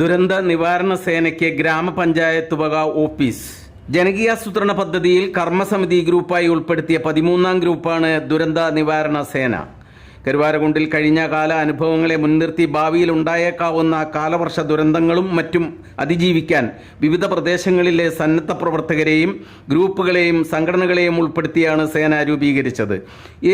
ദുരന്ത നിവാരണ സേനയ്ക്ക് ഗ്രാമപഞ്ചായത്ത് വക ഓഫീസ്. ജനകീയാസൂത്രണ പദ്ധതിയിൽ കർമ്മസമിതി ഗ്രൂപ്പായി ഉൾപ്പെടുത്തിയ പതിമൂന്നാം ഗ്രൂപ്പാണ് ദുരന്ത നിവാരണ സേന. കരുവാരകുണ്ടിൽ കഴിഞ്ഞ കാല അനുഭവങ്ങളെ മുൻനിർത്തി ഭാവിയിൽ ഉണ്ടായേക്കാവുന്ന കാലവർഷ ദുരന്തങ്ങളും മറ്റും അതിജീവിക്കാൻ വിവിധ പ്രദേശങ്ങളിലെ സന്നദ്ധ പ്രവർത്തകരെയും ഗ്രൂപ്പുകളെയും സംഘടനകളെയും ഉൾപ്പെടുത്തിയാണ് സേന രൂപീകരിച്ചത്.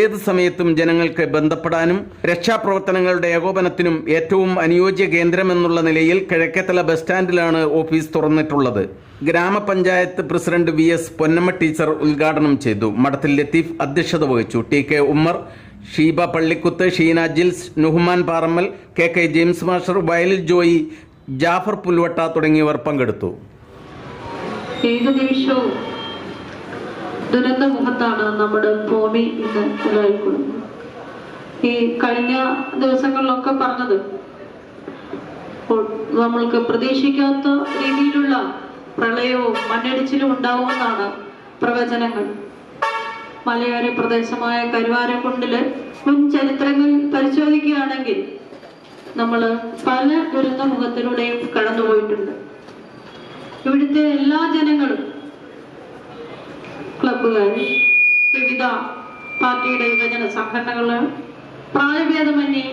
ഏത് സമയത്തും ജനങ്ങൾക്ക് ബന്ധപ്പെടാനും രക്ഷാപ്രവർത്തനങ്ങളുടെ ഏകോപനത്തിനും ഏറ്റവും അനുയോജ്യ കേന്ദ്രമെന്നുള്ള നിലയിൽ കിഴക്കേത്തല ബസ് സ്റ്റാൻഡിലാണ് ഓഫീസ് തുറന്നിട്ടുള്ളത്. ഗ്രാമപഞ്ചായത്ത് president V S Ponnamma teacher ഉദ്ഘാടനം ചെയ്തു. മഠത്തിൽ ലത്തീഫ് അധ്യക്ഷത വഹിച്ചു. T K Ummer Sheeba Pallikkuth Sheena Jils Nuhman Parammal K K James master Vayalil Joy Jafar Pulvatta തുടങ്ങിയവർ പങ്കെടുത്തു. ഏത് നിമിഷവും ദുരന്ത മുഖത്താണ് നമ്മുടെ ഭൂമി ഇന്ന് ഈ കഴിഞ്ഞ ദിവസങ്ങളിലൊക്കെ പറഞ്ഞത് നമ്മൾക്ക് പ്രതീക്ഷിക്കാത്ത രീതിയിലുള്ള പ്രളയവും മണ്ണിടിച്ചിലും ഉണ്ടാവുമെന്നാണ് പ്രവചനങ്ങൾ. മലയോര പ്രദേശമായ കരുവാരക്കുണ്ടിൽ മുൻ ചരിത്രങ്ങൾ പരിശോധിക്കുകയാണെങ്കിൽ നമ്മൾ പല ദുരന്ത മുഖത്തിലൂടെയും കടന്നുപോയിട്ടുണ്ട്. ഇവിടുത്തെ എല്ലാ ജനങ്ങളും ക്ലബുകൾ വിവിധ പാർട്ടിയുടെ യുവജന സംഘടനകൾ പ്രായഭേദമന്യേ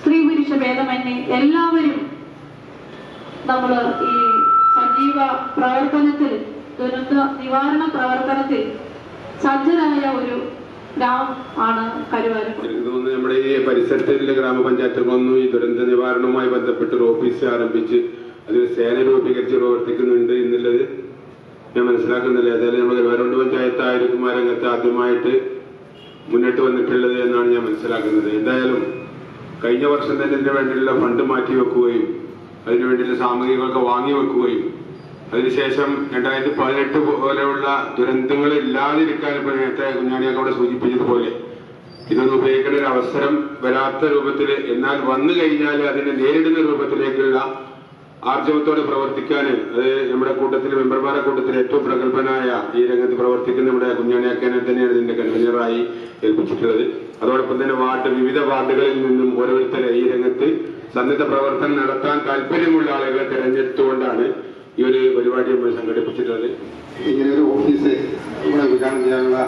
സ്ത്രീ പുരുഷ ഭേദമന്യേ എല്ലാവരും നമ്മൾ ഈ സജീവ പ്രവർത്തനത്തിൽ ദുരന്ത നിവാരണ പ്രവർത്തനത്തിൽ സജ്ജരായ ഒരു നമ്മുടെ ഈ പരിസരത്തിലെ ഗ്രാമപഞ്ചായത്തുകളൊന്നും ഈ ദുരന്ത നിവാരണവുമായി ബന്ധപ്പെട്ട് ഒരു ഓഫീസ് ആരംഭിച്ച് അതിന് സേന രൂപീകരിച്ച് പ്രവർത്തിക്കുന്നുണ്ട് എന്നുള്ളത് ഞാൻ മനസ്സിലാക്കുന്നില്ല. ഏതായാലും നമ്മുടെ കരുവാരുണ്ട് പഞ്ചായത്ത് ആയിരിക്കും ആ രംഗത്ത് ആദ്യമായിട്ട് മുന്നോട്ട് വന്നിട്ടുള്ളത് എന്നാണ് ഞാൻ മനസ്സിലാക്കുന്നത്. എന്തായാലും കഴിഞ്ഞ വർഷം തന്നെ ഇതിനു വേണ്ടിയുള്ള ഫണ്ട് മാറ്റി വെക്കുകയും അതിനു വേണ്ടിയുള്ള സാമഗ്രികളൊക്കെ വാങ്ങി വെക്കുകയും അതിനുശേഷം രണ്ടായിരത്തി പതിനെട്ട് പോലെയുള്ള ദുരന്തങ്ങൾ ഇല്ലാതിരിക്കാൻ ഇപ്പോൾ നേരത്തെ കുഞ്ഞാണിയൊക്കെ അവിടെ സൂചിപ്പിച്ചതുപോലെ ഇതൊന്നും ഉപയോഗിക്കേണ്ട ഒരു അവസരം വരാത്ത രൂപത്തിൽ എന്നാൽ വന്നു കഴിഞ്ഞാൽ അതിനെ നേരിടുന്ന രൂപത്തിലേക്കുള്ള ആർജവത്തോടെ പ്രവർത്തിക്കാൻ അത് നമ്മുടെ കൂട്ടത്തിൽ മെമ്പർമാരുടെ കൂട്ടത്തിൽ ഏറ്റവും പ്രഗത്ഭനായ ഈ രംഗത്ത് പ്രവർത്തിക്കുന്ന നമ്മുടെ കുഞ്ഞാണിയാക്കാനെ തന്നെയാണ് ഇതിന്റെ കൺവീനറായി ഏൽപ്പിച്ചിട്ടുള്ളത്. അതോടൊപ്പം തന്നെ വാർഡ് വിവിധ വാർഡുകളിൽ നിന്നും ഓരോരുത്തരെ ഈ രംഗത്ത് സന്നദ്ധ പ്രവർത്തനം നടത്താൻ താല്പര്യമുള്ള ആളുകളെ തെരഞ്ഞെടുത്തുകൊണ്ടാണ് ഈ ഒരു പരിപാടി നമ്മൾ സംഘടിപ്പിച്ചിട്ടുള്ളത്. ഇങ്ങനെ ഒരു ഓഫീസ് ഇവിടെ ഉദ്ഘാടനം ചെയ്യാനുള്ള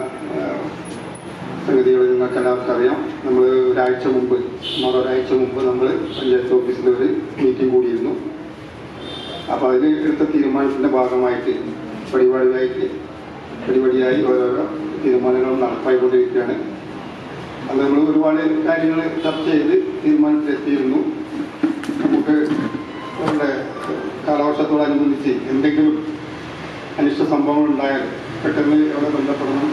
സംഗതികൾ നിങ്ങൾക്ക് എല്ലാവർക്കും അറിയാം. നമ്മൾ ഒരാഴ്ച മുമ്പ് സുമാർ ഒരാഴ്ച മുമ്പ് നമ്മൾ പഞ്ചായത്ത് ഓഫീസിൽ ഒരു മീറ്റിംഗ് കൂടിയിരുന്നു. അപ്പോൾ അതിൽ എടുത്ത തീരുമാനത്തിന്റെ ഭാഗമായിട്ട് പടിപടിയായിട്ട് പടിപടിയായി ഓരോരോ തീരുമാനങ്ങളും നടപ്പായിക്കൊണ്ടിരിക്കുകയാണ്. അത് നമ്മൾ ഒരുപാട് കാര്യങ്ങൾ ചർച്ച ചെയ്ത് തീരുമാനത്തിലെത്തിയിരുന്നു. നമുക്ക് നമ്മുടെ കാലവർഷത്തോടനുബന്ധിച്ച് എന്തെങ്കിലും അനിഷ്ട സംഭവങ്ങൾ ഉണ്ടായാൽ പെട്ടെന്ന് അവിടെ ബന്ധപ്പെടണം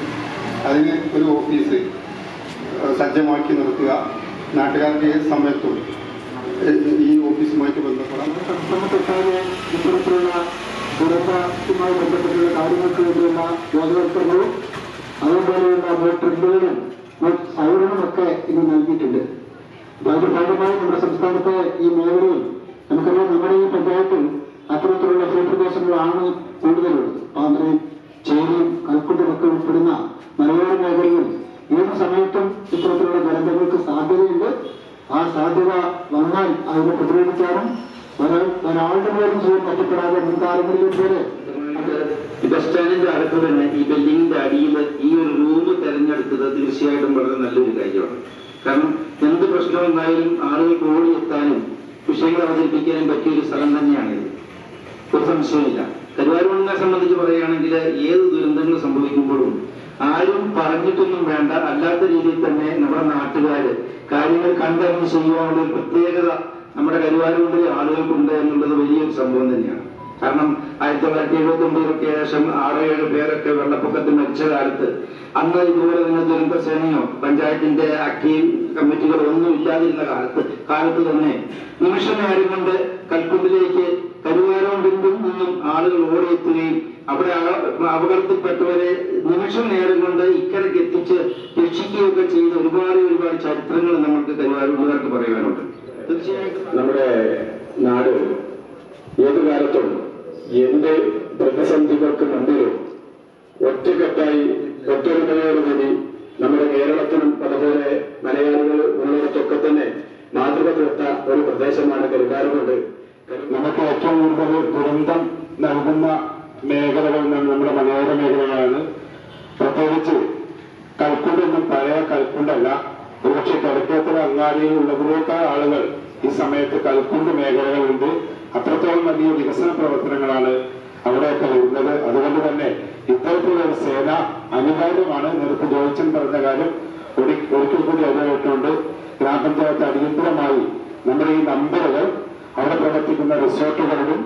അതിന് ഒരു ഓഫീസ് സജ്ജമാക്കി നിർത്തുക. നാട്ടുകാർക്ക് ഏത് സമയത്തും ഈ ഓഫീസുമായിട്ട് ബന്ധപ്പെടാം. ഒക്കെ ഇന്ന് നൽകിയിട്ടുണ്ട്. അതിന്റെ ഭാഗമായി നമ്മുടെ സംസ്ഥാനത്തെ ഈ മേഖലയിൽ നമുക്കറിയാം നമ്മുടെ ഈ പഞ്ചായത്തിൽ അത്തരത്തിലുള്ള ഭൂപ്രദേശങ്ങളാണ് കൂടുതലുള്ളത് പാന്ത്രയും ചേരിയും കൽക്കുണ്ടും ഒക്കെ ഉൾപ്പെടുന്ന മലയോര മേഖലയിൽ ഏത് സമയത്തും ഇത്തരത്തിലുള്ള ദുരന്തങ്ങൾക്ക് സാധ്യതയുണ്ട്. ആ സാധ്യത വന്നാൽ അതിനെ പ്രതിരോധിക്കാനും ഒരാളുടെ പോലും ജീവൻ നഷ്ടപ്പെടാതെ മുൻകാലങ്ങളിലും പോലെ ബസ് സ്റ്റാൻഡിന്റെ അടുത്ത് തന്നെ ഈ ബിൽഡിങ്ങിന്റെ അടിയിൽ ഈ ഒരു റൂം തെരഞ്ഞെടുത്തത് തീർച്ചയായിട്ടും വളരെ നല്ലൊരു കാര്യമാണ്. കാരണം എന്ത് പ്രശ്നം വന്നാലും ആളുകൾക്ക് ഓടിയെത്താനും വിഷയങ്ങൾ അവതരിപ്പിക്കാനും പറ്റിയ ഒരു സ്ഥലം തന്നെയാണിത്. ഒരു സംശയമില്ല കരുവാരൂരിനെ സംബന്ധിച്ച് പറയുകയാണെങ്കിൽ ഏത് ദുരന്തങ്ങൾ സംഭവിക്കുമ്പോഴും ആരും പറഞ്ഞിട്ടൊന്നും വേണ്ട അല്ലാത്ത രീതിയിൽ തന്നെ നമ്മുടെ നാട്ടുകാര് കാര്യങ്ങൾ കണ്ടറിഞ്ഞ് ചെയ്യുവാനുള്ള ഒരു പ്രത്യേകത നമ്മുടെ കരുവാരൂരിലെ ആളുകൾക്കുണ്ട് എന്നുള്ളത് വലിയൊരു സംഭവം തന്നെയാണ്. കാരണം ആയിരത്തി തൊള്ളായിരത്തി എഴുപത്തി ഒമ്പതിലൊക്കെ ഏകദേശം ആറ് ഏഴ് പേരൊക്കെ വെള്ളപ്പൊക്കത്തിൽ മരിച്ച കാലത്ത് അന്ന് ഇതുപോലെ തന്നെ ദുരന്ത സേനയോ പഞ്ചായത്തിന്റെ ആക്റ്റീവ് കമ്മിറ്റികളോ ഒന്നും ഇല്ലാതിരുന്ന കാലത്ത് കാലത്ത് തന്നെ നിമിഷം ആരും കൊണ്ട് കൽക്കുണ്ടിലേക്ക് കരുവാരോണ്ടിൽ ആളുകൾ ഓടിയെത്തുകയും അവിടെ അപകടത്തിൽപ്പെട്ടവരെ നിമിഷം നേരം കൊണ്ട് ഇക്കരയ്ക്ക് എത്തിച്ച് രക്ഷിക്കുകയൊക്കെ ചെയ്ത ഒരുപാട് ഒരുപാട് ചരിത്രങ്ങൾ നമുക്ക് കരുവാരൂരുകാർക്ക് പറയാനുണ്ട് തീർച്ചയായിട്ടും. നമ്മുടെ നാട് ഏത് കാലത്തും എന്ത് പ്രതിസന്ധികൾക്ക് മുമ്പിലും ഒറ്റക്കെട്ടായി ഒത്തൊരുമയോടുകൂടി നമ്മുടെ കേരളത്തിനും അതുപോലെ മലയാളികൾ ഉള്ളിടത്തൊക്കെ തന്നെ മാതൃക തീർത്ത ഒരു പ്രദേശമാണ് കരുവാരമുണ്ട് നമുക്ക് ഏറ്റവും കൂടുതൽ ദുരന്തം നൽകുന്ന മേഖലകൾ നമ്മുടെ മനോഹര മേഖലകളാണ്. പ്രത്യേകിച്ച് കൽക്കുണ്ടൊന്നും പഴയ കൽക്കുണ്ടല്ല. ഒരുപക്ഷെ കിഴക്കേത്തര അങ്ങാടിയിൽ ഉള്ളതിനേക്കാൾ ആളുകൾ ഈ സമയത്ത് കൽക്കുണ്ട് മേഖലകളുണ്ട്. അത്രത്തോളം വലിയ വികസന പ്രവർത്തനങ്ങളാണ് അവിടെയൊക്കെ വരുന്നത്. അതുകൊണ്ട് തന്നെ ഇത്തരത്തിലുള്ള ഒരു സേന അനിവാര്യമാണ് നേരത്തെ ജോയിച്ചൻ പറഞ്ഞ കാര്യം ഒരി ഒരിക്കൽ കൂടി അതിനായിട്ടുണ്ട് ഗ്രാമപഞ്ചായത്ത് അടിയന്തരമായി നമ്മുടെ ഈ നമ്പറുകൾ അവിടെ പ്രവർത്തിക്കുന്ന റിസോർട്ടുകളിലും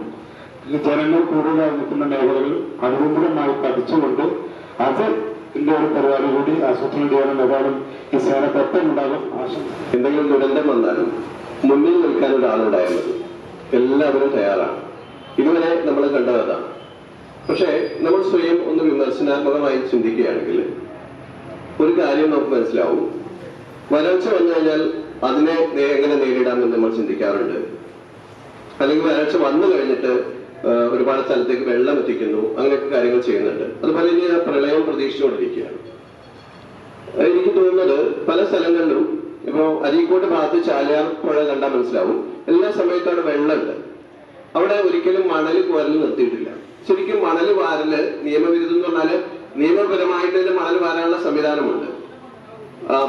ഈ ജനങ്ങൾ കൂടുതലായി നിൽക്കുന്ന മേഖലകളിൽ അനുകൂലമായി പഠിച്ചുകൊണ്ട് അത് ഇതിന്റെ ഒരു പരിപാടി കൂടി ആസൂത്രണം ചെയ്യാനും ഏതായാലും ഈ സേന പെട്ടെന്നുണ്ടാകും. ആശംസ. എന്തെങ്കിലും ദുരന്തം വന്നാലും മുന്നിൽ നിൽക്കാൻ ഒരാളുണ്ടായിരുന്നു എല്ലാവരും തയ്യാറാണ്. ഇതുവരെ നമ്മൾ കണ്ടതാണ് പക്ഷേ നമ്മൾ സ്വയം ഒന്ന് വിമർശനാത്മകമായി ചിന്തിക്കുകയാണെങ്കിൽ ഒരു കാര്യം നമുക്ക് മനസ്സിലാവും. വരൾച്ച വന്നു കഴിഞ്ഞാൽ അതിനെ എങ്ങനെ നേരിടാമെന്ന് നമ്മൾ ചിന്തിക്കാറുണ്ട്. അല്ലെങ്കിൽ വരൾച്ച വന്നു കഴിഞ്ഞിട്ട് ഒരുപാട് സ്ഥലത്തേക്ക് വെള്ളം എത്തിക്കുന്നു. അങ്ങനെയൊക്കെ കാര്യങ്ങൾ ചെയ്യുന്നുണ്ട്. അതുപോലെ ഇനി പ്രളയം പ്രതീക്ഷിച്ചുകൊണ്ടിരിക്കുകയാണ്. എനിക്ക് തോന്നുന്നത് പല സ്ഥലങ്ങളിലും ഇപ്പോ അരീക്കോട്ട് ഭാഗത്ത് ചാലിയാർ പുഴ കണ്ടാൽ മനസ്സിലാവും. എല്ലാ സമയത്തും അവിടെ വെള്ളമുണ്ട്. അവിടെ ഒരിക്കലും മണൽ കോരൽ നിർത്തിയിട്ടില്ല. ശരിക്കും മണൽ വാരൽ നിയമവിരുദ്ധം എന്ന് പറഞ്ഞാൽ നിയമപരമായിട്ട് തന്നെ മണൽ വാരാനുള്ള സംവിധാനമുണ്ട്.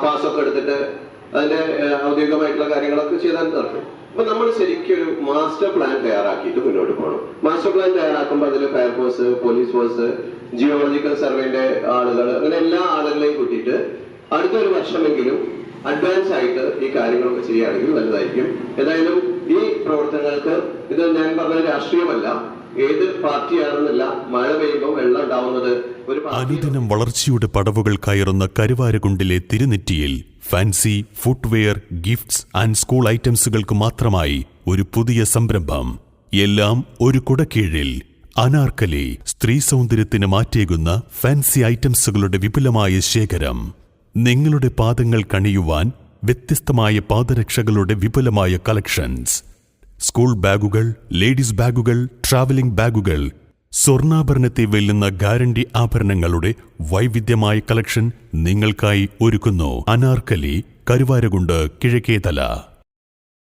പാസ്സൊക്കെ എടുത്തിട്ട് അതിന്റെ ഔദ്യോഗികമായിട്ടുള്ള കാര്യങ്ങളൊക്കെ ചെയ്താൽ നടക്കും. അപ്പൊ നമ്മൾ ശരിക്കും ഒരു മാസ്റ്റർ പ്ലാൻ തയ്യാറാക്കിയിട്ട് മുന്നോട്ട് പോകണം. മാസ്റ്റർ പ്ലാൻ തയ്യാറാക്കുമ്പോൾ അതിൽ fire force police force geological സർവേന്റെ ആളുകൾ അങ്ങനെ എല്ലാ ആളുകളെയും കൂട്ടിയിട്ട് അടുത്തൊരു വർഷമെങ്കിലും അഡ്വാൻസ് ആയിട്ട് ഈ കാര്യങ്ങളൊക്കെ ചെയ്യുകയാണെങ്കിൽ നല്ലതായിരിക്കും. ഏതായാലും ഈ പ്രവർത്തനങ്ങൾക്ക് ഇത് ഞാൻ പറഞ്ഞ രാഷ്ട്രീയമല്ല. ഏത് പാർട്ടിയാണെന്നല്ല മഴ പെയ്യുമ്പോൾ വെള്ളം ഉണ്ടാവുന്നത് അനുദിനം വളർച്ചയുടെ പടവുകൾ കയറുന്ന കരുവാരകുണ്ടിലെ തിരുനെറ്റിയിൽ fancy footwear gifts and school ഐറ്റംസുകൾക്ക് മാത്രമായി ഒരു പുതിയ സംരംഭം. എല്ലാം ഒരു കുടക്കീഴിൽ. അനാർക്കലി സ്ത്രീ സൗന്ദര്യത്തിന് മാറ്റേകുന്ന ഫാൻസി ഐറ്റംസുകളുടെ വിപുലമായ ശേഖരം. നിങ്ങളുടെ പാദങ്ങൾ കണിയുവാൻ വ്യത്യസ്തമായ പാദരക്ഷകളുടെ വിപുലമായ കളക്ഷൻസ്. സ്കൂൾ ബാഗുകൾ ലേഡീസ് ബാഗുകൾ ട്രാവലിംഗ് ബാഗുകൾ സ്വർണാഭരണത്തെ വെല്ലുന്ന ഗ്യാരണ്ടി ആഭരണങ്ങളുടെ വൈവിധ്യമായ കളക്ഷൻ നിങ്ങൾക്കായി ഒരുക്കുന്നു. അനാർക്കലി കരുവാരകുണ്ട് കിഴക്കേതല.